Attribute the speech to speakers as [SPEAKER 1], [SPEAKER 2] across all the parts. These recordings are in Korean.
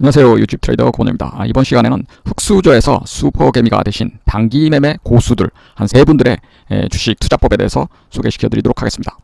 [SPEAKER 1] 안녕하세요. 유튜브 트레이더 고원입니다. 아, 이번 시간에는 흑수저에서 슈퍼개미가 되신 단기 매매 고수들 한 세 분들의 에, 주식 투자법에 대해서 소개시켜 드리도록 하겠습니다.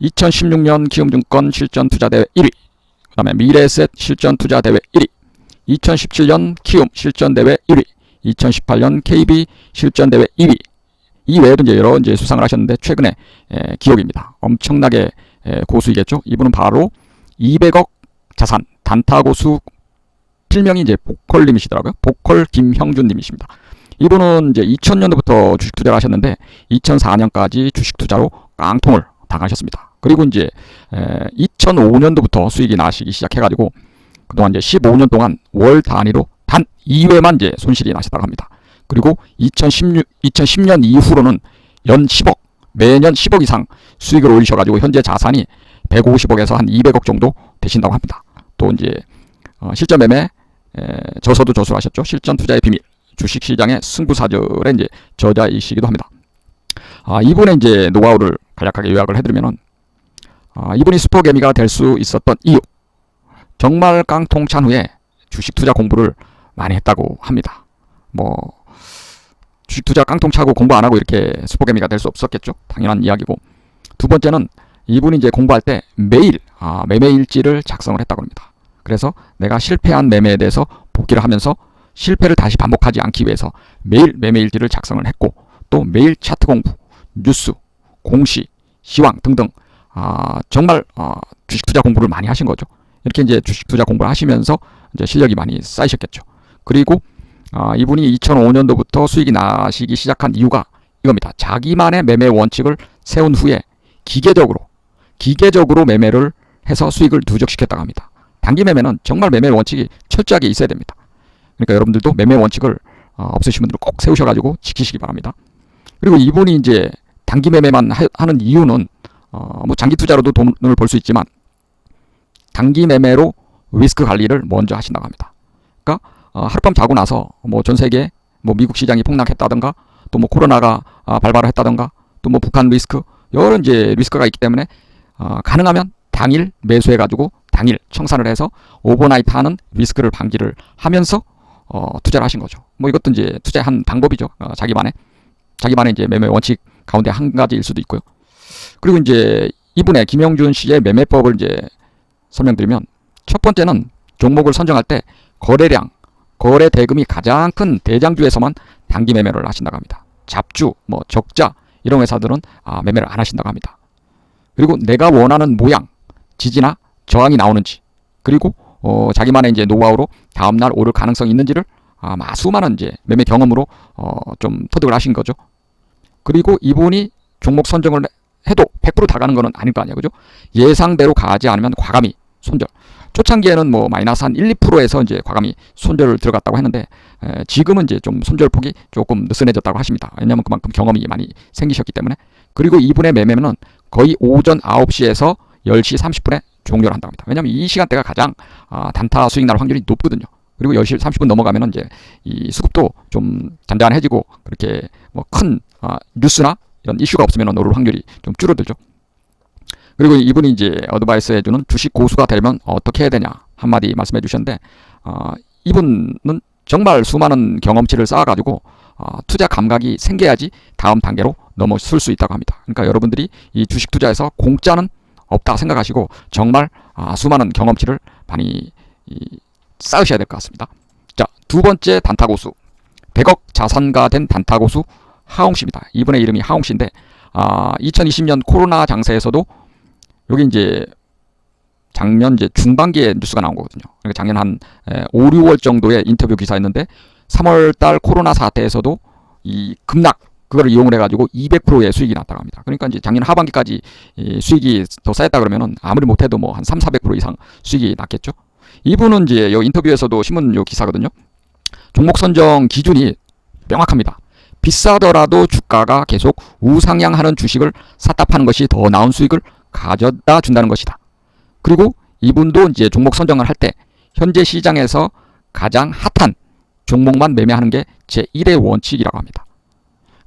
[SPEAKER 1] 2016년 키움증권 실전 투자대회 1위 그 다음에 미래에셋 실전 투자대회 1위 2017년 키움 실전대회 1위 2018년 KB 실전대회 2위. 이 외에도 이제 여러 이제 수상을 하셨는데 최근에 에, 기록입니다. 엄청나게 에, 고수이겠죠? 이분은 바로 200억 자산 단타 고수 필명이 이제 보컬님이시더라고요. 보컬 김형준님이십니다. 이분은 이제 2000년도부터 주식 투자를 하셨는데 2004년까지 주식 투자로 깡통을 당하셨습니다. 그리고 이제 2005년도부터 수익이 나시기 시작해가지고 그동안 이제 15년 동안 월 단위로 단 2회만 이제 손실이 나셨다고 합니다. 그리고 2016, 2010년 이후로는 연 10억, 매년 10억 이상 수익을 올리셔가지고 현재 자산이 150억에서 한 200억 정도 되신다고 합니다. 또 이제 어, 실전 매매 에, 저서도 저술하셨죠. 실전 투자의 비밀, 주식 시장의 승부사절의 이제 저자이시기도 합니다. 아, 이분의 이제 노하우를 간략하게 요약을 해드리면은 아, 이분이 슈퍼개미가 될 수 있었던 이유 정말 깡통 찬 후에 주식 투자 공부를 많이 했다고 합니다. 뭐 주식 투자 깡통 차고 공부 안 하고 이렇게 슈퍼개미가 될 수 없었겠죠. 당연한 이야기고 두 번째는 이분이 이제 공부할 때 매일 아, 매매 일지를 작성을 했다고 합니다. 그래서 내가 실패한 매매에 대해서 복기를 하면서 실패를 다시 반복하지 않기 위해서 매일 매매 일지를 작성을 했고 또 매일 차트 공부, 뉴스, 공시, 시황 등등 아, 정말 어, 주식 투자 공부를 많이 하신 거죠. 이렇게 이제 주식 투자 공부를 하시면서 이제 실력이 많이 쌓이셨겠죠. 그리고 아, 이분이 2005년도부터 수익이 나시기 시작한 이유가 이겁니다. 자기만의 매매 원칙을 세운 후에 기계적으로 기계적으로 매매를 해서 수익을 누적시켰다고 합니다. 단기 매매는 정말 매매 원칙이 철저하게 있어야 됩니다. 그러니까 여러분들도 매매 원칙을 어, 없으신 분들은 꼭 세우셔가지고 지키시기 바랍니다. 그리고 이분이 이제 단기 매매만 하, 는 이유는 어, 뭐 장기 투자로도 돈을 벌 수 있지만 단기 매매로 리스크 관리를 먼저 하신다고 합니다. 그러니까 어, 하룻밤 자고 나서 뭐 전 세계 뭐 미국 시장이 폭락했다던가 또 뭐 코로나가 아, 발발을 했다던가 또 뭐 북한 리스크 여러 이제 리스크가 있기 때문에 어, 가능하면 당일 매수해 가지고 당일 청산을 해서 오버나이트 하는 리스크를 방지를 하면서 어, 투자를 하신 거죠. 뭐 이것도 이제 투자의 한 방법이죠. 어, 자기만의 자기만의 이제 매매 원칙 가운데 한 가지일 수도 있고요. 그리고 이제 이분의 김영준 씨의 매매법을 이제 설명드리면 첫 번째는 종목을 선정할 때 거래량, 거래 대금이 가장 큰 대장주에서만 단기 매매를 하신다고 합니다. 잡주, 뭐 적자 이런 회사들은 아, 매매를 안 하신다고 합니다. 그리고 내가 원하는 모양, 지지나 저항이 나오는지, 그리고 어, 자기만의 이제 노하우로 다음날 오를 가능성이 있는지를 아마 수많은 이제 매매 경험으로 어, 좀 터득을 하신 거죠. 그리고 이분이 종목 선정을 해도 100%다 가는 거는 아닐 거 아니에요. 그죠? 예상대로 가지 않으면 과감히 손절. 초창기에는 뭐 마이너스 한 1, 2%에서 이제 과감히 손절을 들어갔다고 했는데 에, 지금은 이제 좀 손절 폭이 조금 느슨해졌다고 하십니다. 왜냐하면 그만큼 경험이 많이 생기셨기 때문에. 그리고 이분의 매매는 거의 오전 9시에서 10시 30분에 종료를 한다고 합니다. 왜냐하면 이 시간대가 가장 아, 단타 수익 날 확률이 높거든요. 그리고 10시 30분 넘어가면은 이제 이 수급도 좀 잔잔해지고 그렇게 뭐큰 아, 뉴스나 이런 이슈가 없으면 오를 확률이 좀 줄어들죠. 그리고 이분이 이제 어드바이스 해주는 주식 고수가 되려면 어떻게 해야 되냐 한마디 말씀해 주셨는데 어, 이분은 정말 수많은 경험치를 쌓아가지고 어, 투자 감각이 생겨야지 다음 단계로 넘어설 수 있다고 합니다. 그러니까 여러분들이 이 주식 투자에서 공짜는 없다 생각하시고 정말 아, 수많은 경험치를 많이 이, 쌓으셔야 될 것 같습니다. 자, 두 번째 단타고수. 100억 자산가 된 단타고수 하홍 씨입니다. 이분의 이름이 하홍 씨인데 아, 2020년 코로나 장세에서도 여기 이제 작년 이제 중반기에 뉴스가 나온 거거든요. 그러니까 작년 한 5, 6월 정도의 인터뷰 기사였는데 3월 달 코로나 사태에서도 이 급락 그거를 이용을 해가지고 200%의 수익이 났다고 합니다. 그러니까 이제 작년 하반기까지 이 수익이 더 쌓였다 그러면은 아무리 못해도 뭐 한 3, 400% 이상 수익이 났겠죠. 이분은 이제 요 인터뷰에서도 신문 요 기사거든요. 종목 선정 기준이 명확합니다. 비싸더라도 주가가 계속 우상향하는 주식을 샀다 파는 것이 더 나은 수익을 가져다 준다는 것이다. 그리고 이분도 이제 종목 선정을 할 때 현재 시장에서 가장 핫한 종목만 매매하는 게 제1의 원칙이라고 합니다.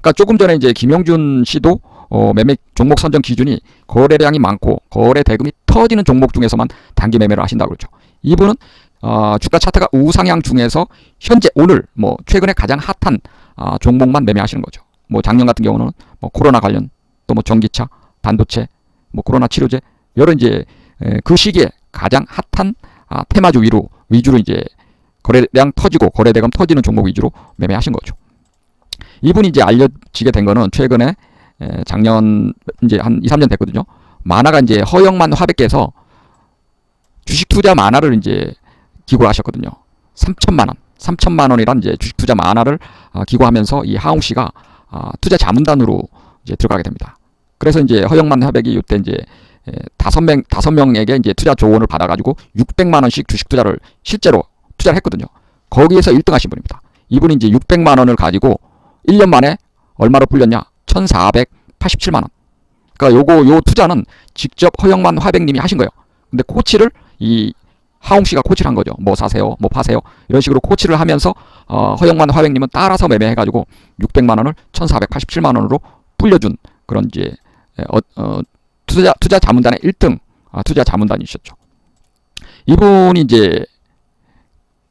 [SPEAKER 1] 그러니까 조금 전에 이제 김영준 씨도 어, 매매 종목 선정 기준이 거래량이 많고 거래 대금이 터지는 종목 중에서만 단기 매매를 하신다고 그러죠. 이분은 어, 주가 차트가 우상향 중에서 현재 오늘 뭐 최근에 가장 핫한 아, 종목만 매매하시는 거죠. 뭐 작년 같은 경우는 뭐 코로나 관련 또 뭐 전기차, 반도체, 뭐 코로나 치료제 여러 이제 에, 그 시기에 가장 핫한 아, 테마주 위로 위주로 이제 거래량 터지고 거래대금 터지는 종목 위주로 매매하신 거죠. 이분이 이제 알려지게 된 거는 최근에 에, 작년 이제 한 2, 3년 됐거든요. 만화가 이제 허영만 화백께서 주식 투자 만화를 이제 기고를 하셨거든요. 3천만 원, 3천만 원이란 이제 주식 투자 만화를 아, 기고하면서 이 하웅 씨가 아, 투자 자문단으로 이제 들어가게 됩니다. 그래서 이제 허영만 화백이 이때 이제 에, 다섯 명 다섯 명에게 이제 투자 조언을 받아가지고 600만 원씩 주식 투자를 실제로 투자를 했거든요. 거기에서 1등 하신 분입니다. 이분이 이제 600만 원을 가지고 1년 만에 얼마로 불렸냐? 1,487만 원. 그러니까 요거 요 투자는 직접 허영만 화백님이 하신 거예요. 근데 코치를 이 하웅 씨가 코치를 한 거죠. 뭐 사세요, 뭐 파세요. 이런 식으로 코치를 하면서 어, 허영만 화백님은 따라서 매매해가지고 600만 원을 1,487만 원으로 불려준 그런 이제 어, 어, 투자 투자 자문단의 1등 아, 투자 자문단이셨죠. 이분이 이제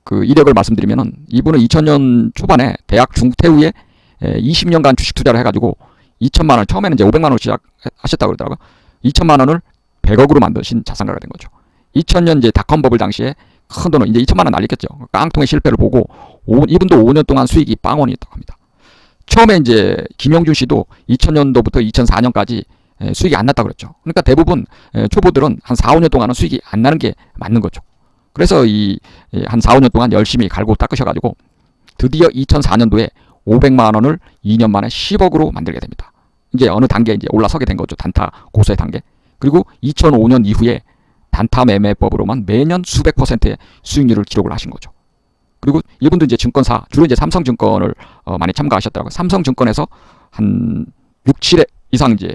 [SPEAKER 1] 그 이력을 말씀드리면은 이분은 2000년 초반에 대학 중퇴 후에 20년간 주식 투자를 해가지고 2천만 원 처음에는 이제 500만 원을 시작하셨다고 그러더라고요. 2천만 원을 100억으로 만드신 자산가가 된 거죠. 2000년 이제 닷컴 버블 당시에 큰 돈을 이제 2천만 원 날리겠죠. 깡통의 실패를 보고 오, 이분도 5년 동안 수익이 빵원이었다고 합니다. 처음에 이제 김영준 씨도 2000년도부터 2004년까지 수익이 안 났다고 그랬죠. 그러니까 대부분 에, 초보들은 한 4, 5년 동안은 수익이 안 나는 게 맞는 거죠. 그래서 이 한 4, 5년 동안 열심히 갈고 닦으셔가지고 드디어 2004년도에 500만 원을 2년 만에 10억으로 만들게 됩니다. 이제 어느 단계에 이제 올라서게 된 거죠. 단타 고소의 단계. 그리고 2005년 이후에 단타 매매법으로만 매년 수백 퍼센트의 수익률을 기록을 하신 거죠. 그리고 이분도 이제 증권사 주로 이제 삼성증권을 어, 많이 참가하셨더라고요. 삼성증권에서 한 6, 7회 이상 이제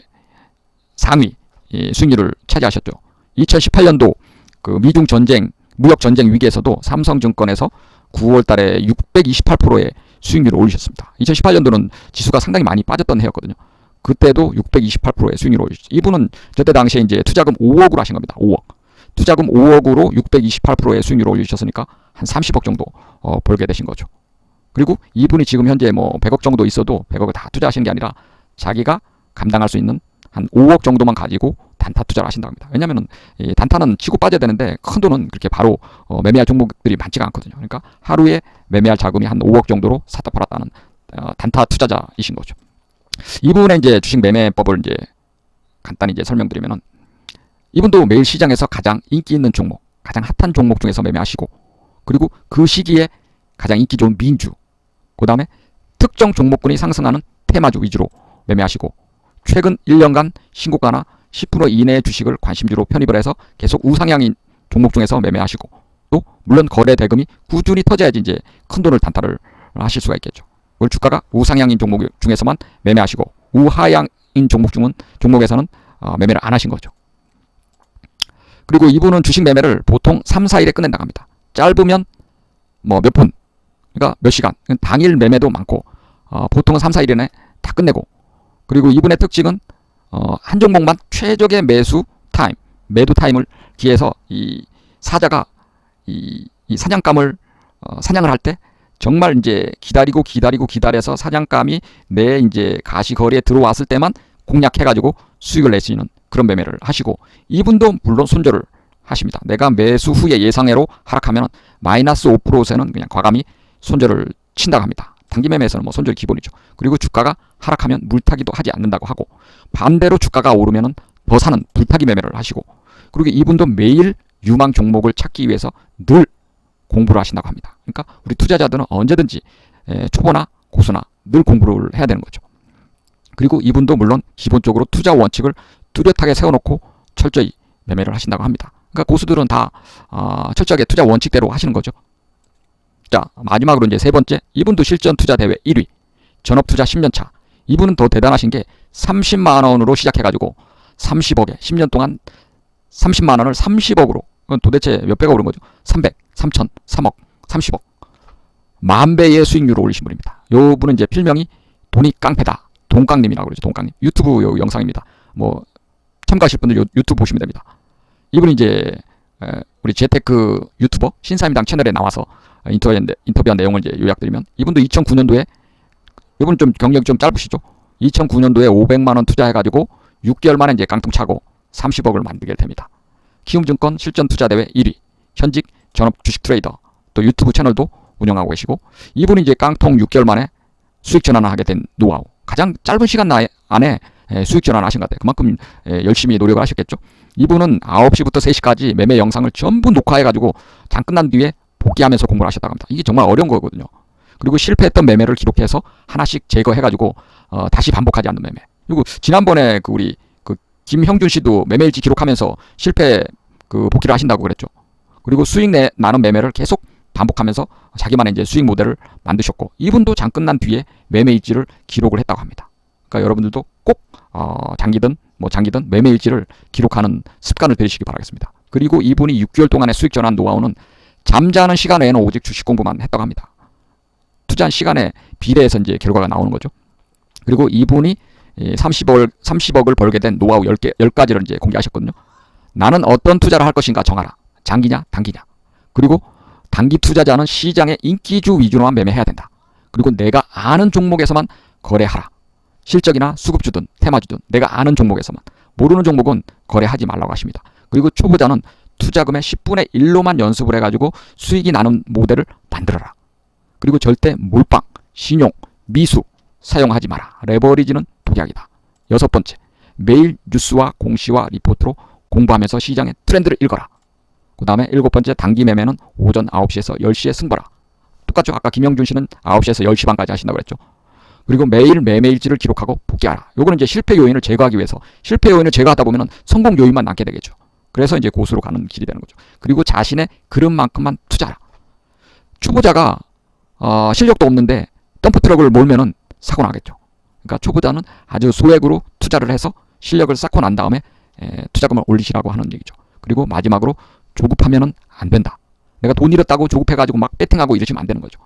[SPEAKER 1] 상위 이 수익률을 차지하셨죠. 2018년도 그 미중 전쟁 무역 전쟁 위기에서도 삼성증권에서 9월 달에 628%의 수익률을 올리셨습니다. 2018년도는 지수가 상당히 많이 빠졌던 해였거든요. 그때도 628%의 수익률을 올리셨죠. 이분은 저때 당시에 이제 투자금 5억으로 하신 겁니다. 5억. 투자금 5억으로 628%의 수익률을 올리셨으니까 한 30억 정도 어, 벌게 되신 거죠. 그리고 이분이 지금 현재 뭐 100억 정도 있어도 100억을 다 투자하시는 게 아니라 자기가 감당할 수 있는 한 5억 정도만 가지고 단타 투자를 하신다고 합니다. 이 단타는 치고 빠져야 되는데 큰 돈은 그렇게 바로 어, 매매할 종목들이 많지가 않거든요. 그러니까 하루에 매매할 자금이 한 5억 정도로 샀다 팔았다는 어, 단타 투자자이신 거죠. 이분의 이제 주식 매매법을 이제 간단히 이제 설명드리면은 이분도 매일 시장에서 가장 인기 있는 종목, 가장 핫한 종목 중에서 매매하시고 그리고 그 시기에 가장 인기 좋은 민주, 그 다음에 특정 종목군이 상승하는 테마주 위주로 매매하시고 최근 1년간 신고가나 10% 이내의 주식을 관심주로 편입을 해서 계속 우상향인 종목 중에서 매매하시고 또 물론 거래 대금이 꾸준히 터져야지 이제 큰 돈을 단타를 하실 수가 있겠죠. 그걸 주가가 우상향인 종목 중에서만 매매하시고 우하향인 종목 중은 종목에서는 어, 매매를 안 하신 거죠. 그리고 이분은 주식 매매를 보통 3, 4일에 끝낸다고 합니다. 짧으면 뭐 몇 분, 그러니까 몇 시간, 당일 매매도 많고 어, 보통은 3, 4일 이내 다 끝내고 그리고 이분의 특징은 어, 한 종목만 최적의 매수 타임, 매도 타임을 기해서 이 사자가 이, 이 사냥감을 어, 사냥을 할 때 정말 이제 기다리고 기다리고 기다려서 사냥감이 내 이제 가시 거리에 들어왔을 때만 공략해가지고 수익을 있는 그런 매매를 하시고 이분도 물론 손절을 하십니다. 내가 매수 후에 예상외로 하락하면 마이너스 5%에는 그냥 과감히 손절을 친다고 합니다. 단기 매매에서는 뭐 손절이 기본이죠. 그리고 주가가 하락하면 물타기도 하지 않는다고 하고 반대로 주가가 오르면은 더 사는 불타기 매매를 하시고 그리고 이분도 매일 유망 종목을 찾기 위해서 늘 공부를 하신다고 합니다. 그러니까 우리 투자자들은 언제든지 초보나 고수나 늘 공부를 해야 되는 거죠. 그리고 이분도 물론 기본적으로 투자 원칙을 뚜렷하게 세워놓고 철저히 매매를 하신다고 합니다. 그러니까 고수들은 다 어, 철저하게 투자 원칙대로 하시는 거죠. 자 마지막으로 이제 세 번째 이분도 실전 투자 대회 1위 전업 투자 10년 차 이분은 더 대단하신 게 30만 원으로 시작해 가지고 30억에 10년 동안 30만 원을 30억으로 그건 도대체 몇 배가 오른 거죠? 300, 3천, 3억, 30억 만 배의 수익률을 올리신 분입니다. 요 분은 이제 필명이 돈이 깡패다. 동깡님이라고 그러죠. 동깡님. 유튜브 요 영상입니다. 뭐 참가하실 분들 요, 유튜브 보시면 됩니다. 이분이 이제 에, 우리 재테크 유튜버 신사임당 채널에 나와서 인터뷰한, 인터뷰한 내용을 이제 요약드리면 이분도 2009년도에 이분 좀 경력이 좀 짧으시죠? 2009년도에 500만 원 투자해가지고 6개월 만에 이제 깡통 차고 30억을 만들게 됩니다. 키움증권 실전 투자 대회 1위, 현직 전업 주식 트레이더, 또 유튜브 채널도 운영하고 계시고 이분이 이제 깡통 6개월 만에 수익 전환을 하게 된 노하우. 가장 짧은 시간 나- 안에 에, 수익 전환을 하신 것 같아요. 그만큼 에, 열심히 노력을 하셨겠죠. 이분은 9시부터 3시까지 매매 영상을 전부 녹화해가지고 장 끝난 뒤에 복귀하면서 공부를 하셨다고 합니다. 이게 정말 어려운 거거든요. 그리고 실패했던 매매를 기록해서 하나씩 제거해가지고 어, 다시 반복하지 않는 매매. 그리고 지난번에 그 우리 그 김형준 씨도 매매일지 기록하면서 실패 그 복귀를 하신다고 그랬죠. 그리고 수익 내, 나는 매매를 계속 반복하면서 자기만의 이제 수익 모델을 만드셨고 이분도 장 끝난 뒤에 매매일지를 기록을 했다고 합니다. 그러니까 여러분들도 꼭 어, 장기든 뭐 장기든 매매일지를 기록하는 습관을 들이시기 바라겠습니다. 그리고 이분이 6개월 동안의 수익 전환 노하우는 잠자는 시간 외에는 오직 주식 공부만 했다고 합니다. 투자한 시간에 비례해서 이제 결과가 나오는 거죠. 그리고 이분이 30억, 30억을 벌게 된 노하우 10개, 10가지를 이제 공개하셨거든요. 나는 어떤 투자를 할 것인가 정하라. 장기냐, 단기냐. 그리고 단기 투자자는 시장의 인기주 위주로만 매매해야 된다. 그리고 내가 아는 종목에서만 거래하라. 실적이나 수급주든 테마주든 내가 아는 종목에서만 모르는 종목은 거래하지 말라고 하십니다. 그리고 초보자는 투자금의 10분의 1로만 연습을 해가지고 수익이 나는 모델을 만들어라. 그리고 절대 몰빵, 신용, 미수 사용하지 마라. 레버리지는 독약이다. 여섯 번째, 매일 뉴스와 공시와 리포트로 공부하면서 시장의 트렌드를 읽어라. 그 다음에 일곱 번째, 단기 매매는 오전 9시에서 10시에 승부라. 똑같죠? 아까 김영준 씨는 9시에서 10시 반까지 하신다고 그랬죠? 그리고 매일 매매일지를 기록하고 복귀하라. 요거는 이제 실패 요인을 제거하기 위해서 실패 요인을 제거하다 보면은 성공 요인만 남게 되겠죠. 그래서 이제 고수로 가는 길이 되는 거죠. 그리고 자신의 그릇만큼만 투자하라. 초보자가 어, 실력도 없는데 덤프 트럭을 몰면은 사고 나겠죠. 그러니까 초보자는 아주 소액으로 투자를 해서 실력을 쌓고 난 다음에 에, 투자금을 올리시라고 하는 얘기죠. 그리고 마지막으로 조급하면은 안 된다. 내가 돈 잃었다고 조급해가지고 막 배팅하고 이러시면 안 되는 거죠.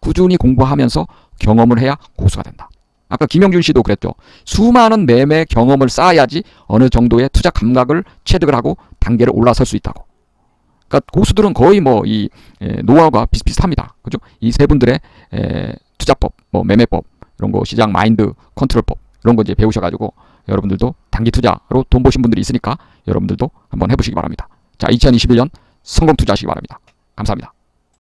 [SPEAKER 1] 꾸준히 공부하면서 경험을 해야 고수가 된다. 아까 김영준 씨도 그랬죠. 수많은 매매 경험을 쌓아야지 어느 정도의 투자 감각을 체득을 하고 단계를 올라설 수 있다고. 그러니까 고수들은 거의 뭐 이 노하우가 비슷비슷합니다. 그죠? 이 세 분들의 에, 투자법, 뭐 매매법 이런 거 시장 마인드 컨트롤법 이런 거 이제 배우셔가지고 여러분들도 단기 투자로 돈 버신 분들이 있으니까 여러분들도 한번 해보시기 바랍니다. 자, 2021년 성공 투자하시기 바랍니다. 감사합니다.